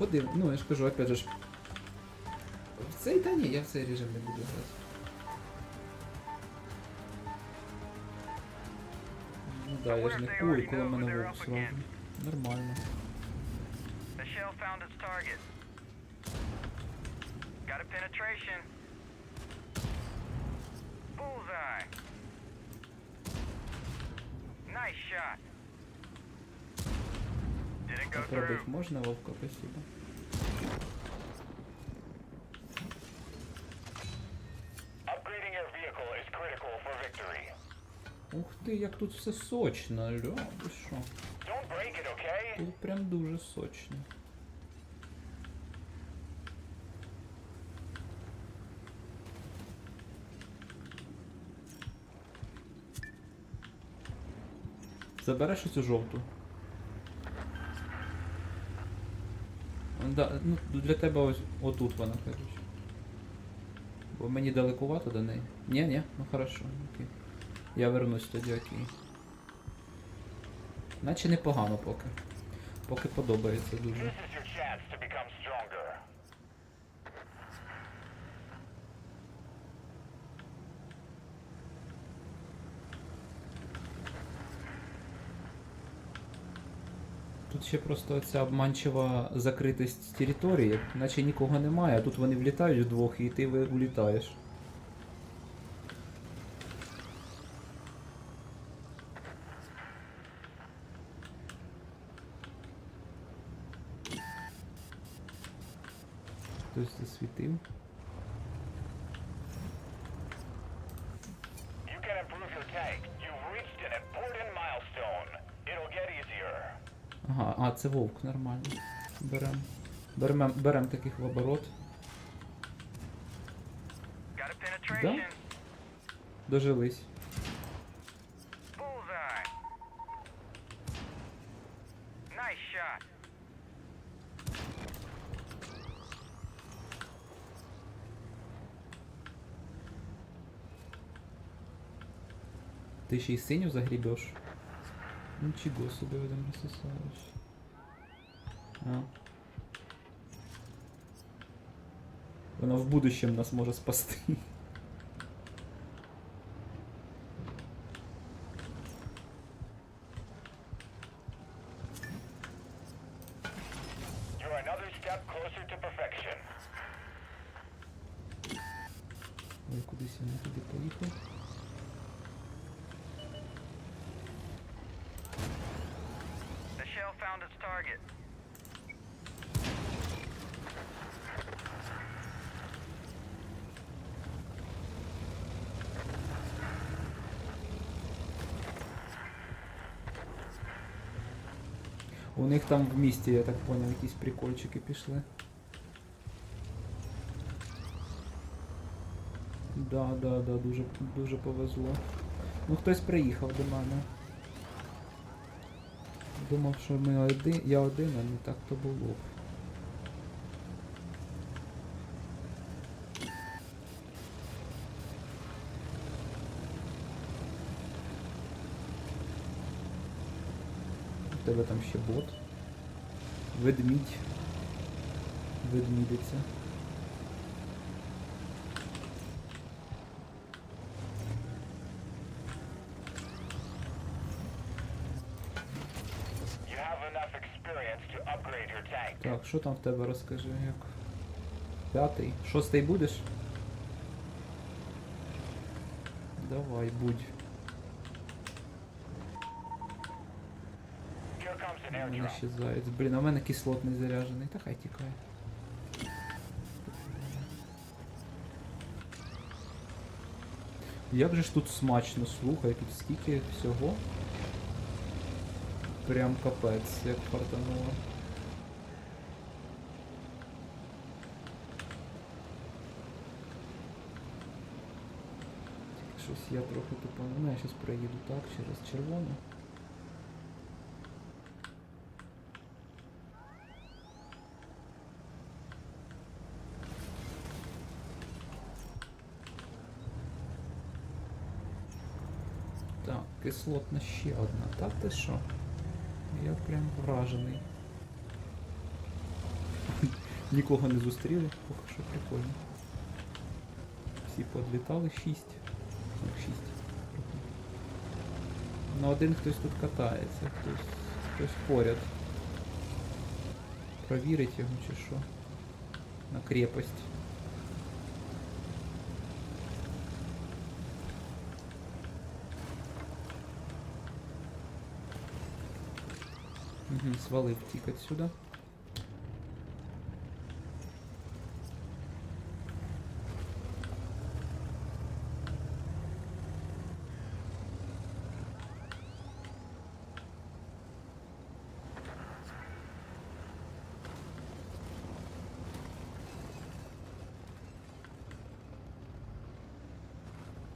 Подив... Ну, я ж кажу, опять же ж. В цей та ні, я в цей режим не буду грати. Ну да, я ж не ой, коли мене вовк. Нормально. Got a penetration. Bullseye. Nice shot. Пробить можна вовка, спасибо. Ух ти, як тут все сочно, алло, ви що? Тут прям дуже сочно. Забереш оцю жовту. Да, ну, для тебе ось отут вона, коротше. Бо мені далекувато до неї. Ні, ні, ну хорошо, окей. Я вернусь тоді, окей. Наче непогано поки. Поки подобається дуже. Тут ще просто ця обманчива закритість території, наче нікого немає, а тут вони влітають вдвох і ти улітаєш. Хтось засвітив. Це вовк, нормально. Берем. Берем, берем таких в оборот. Penetration. Дожились. Ти ще й синю загрібеш? Нічого собі, Вадим Ростиславович. Вона в будущем нас може спасти. Ой, кудись я не туди поїхав. The shell found its target. У них там в місті, я так понял, якісь прикольчики пішли. Да, да, да, дуже, дуже повезло. Ну хтось приїхав до мене. Думав, що ми один, я один, а не так то було. Тебе там ще бот. Ведмідь. Ведмідиця. Так, що там в тебе розкажи, як? П'ятий. Шостий будеш? Давай, будь. Airdrop. ще. Блін, а в мене кислотний заряджений. Та хай тікає. Як же ж тут смачно, слухай, тут скільки всього. Прям капець, як фартануло. Щось я трохи тупо. Ну, я зараз проїду так через червону. Так, кислотна ще одна. Так ти що? Я прям вражений. Нікого не зустріли, поки що прикольно. Всі подлітали, шість. Так, шість. Ну один хтось тут катається, хтось, хтось поряд. Провірить його чи що. На крепость. Угу, свалив тікать сюди.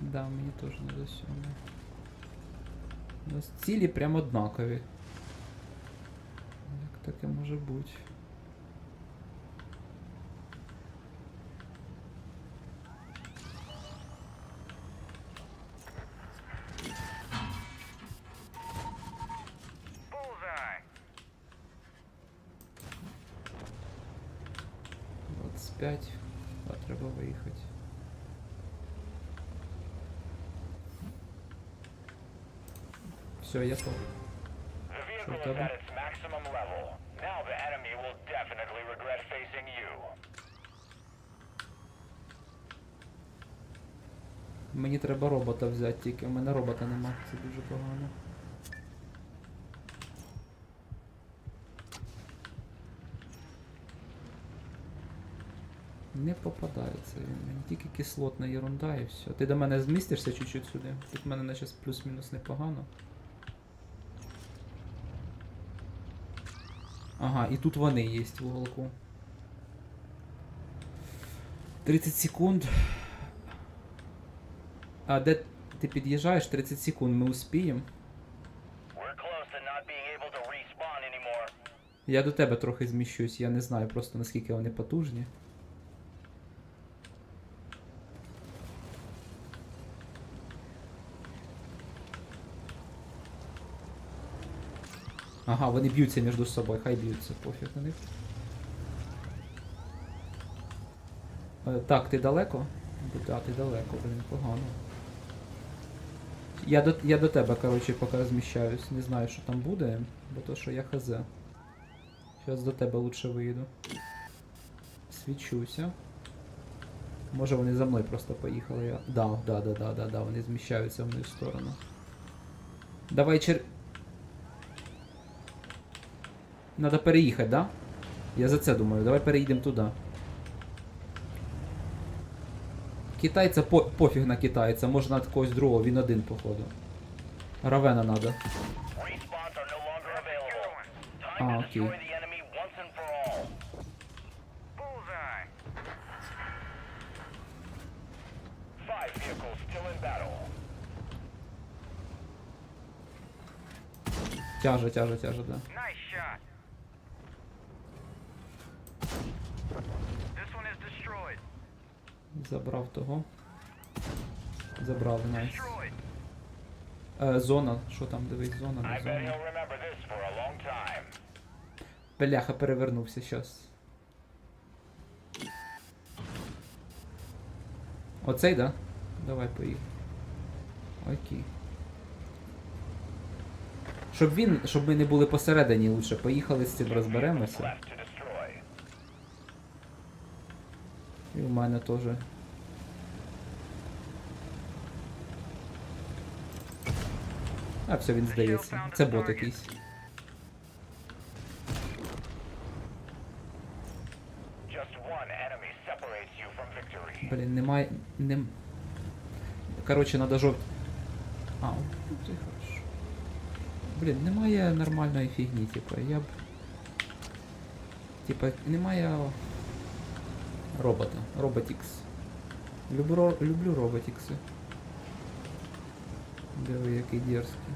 Да, мені теж не до сьомого. У нас цілі прям однакові. Як таке може бути? Bullseye. 25. А треба виїхати. Все, я тут. The vehicle Sure, maximum level. Now the enemy will definitely regret facing you. Мені треба робота взяти тільки. У мене робота нема, це дуже погано. Не попадається він. Мені тільки кислотна ерунда і все. Ти до мене змістишся чуть-чуть сюди. Тут в мене наче плюс-мінус непогано. Ага, і тут вони є в уголку. 30 секунд. А де ти під'їжджаєш? 30 секунд, ми успіємо. Я до тебе трохи зміщусь, я не знаю просто наскільки вони потужні. Ага, вони б'ються між собою, хай б'ються, пофіг на них. Е, так, ти далеко? Да, ти далеко, блін, погано. Я до, я до тебе, коротше, поки розміщаюсь. Не знаю, що там буде, бо то що я хз. Зараз до тебе лучше вийду. Свічуся. Може вони за мною просто поїхали. Я... Да, да, да, да, да, да, вони зміщаються в мою сторону. Давай чер... Надо переїхати, да? Я за це думаю. Давай переїдемо туди. Китайця по... пофіг на китайця, можна на когось другого, він один, походу. Равена надо. Respawns are no longer available. Time Забрав того. Забрав, найс. Е, зона, що там, дивись, зона, не зона. Бляха, перевернувся щас. Оцей, да? Давай поїхали. Окей. Щоб він, щоб ми не були посередині лучше, поїхали з цим розберемося. Left to destroy. І в мене теж. А, все, він здається. Це бот якийсь. Блін, немає. Нем... Коротше, надо жовт. А, це хорошо. Блін, немає нормальної фігні, типа, я б. Типа, немає робота. Роботікс. Люблю, люблю роботікси. Диви, який дерзкий.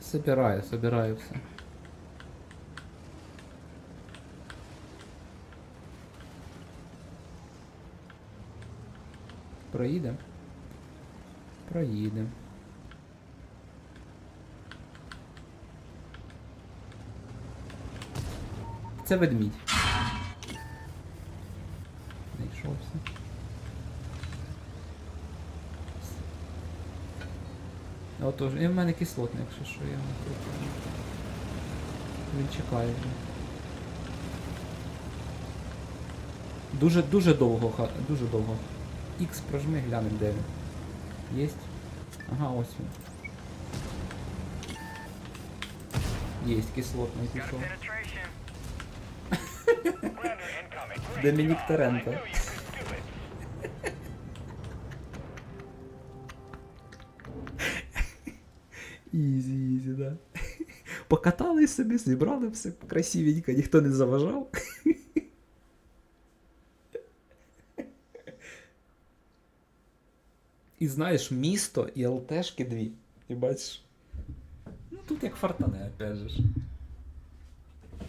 Собираю, собираю все. Проїдем. Проїдем. Це ведмідь. Знайшовся. Отож, і в мене кислотний, якщо що, я йому тут. Він чекає. вже. Дуже, дуже довго, дуже довго. X прожми, глянем де він. Єсть. Ага, ось він. Єсть, кислотний Got a пішов. penetration. Brander incoming. Great Домінік job. I Таренко. knew you could do it. Ізі, ізі, да. Покатались собі, зібрали все красивенько, ніхто не заважав. І знаєш, місто і ЛТшки дві. І бачиш. Ну тут як фартане, опять.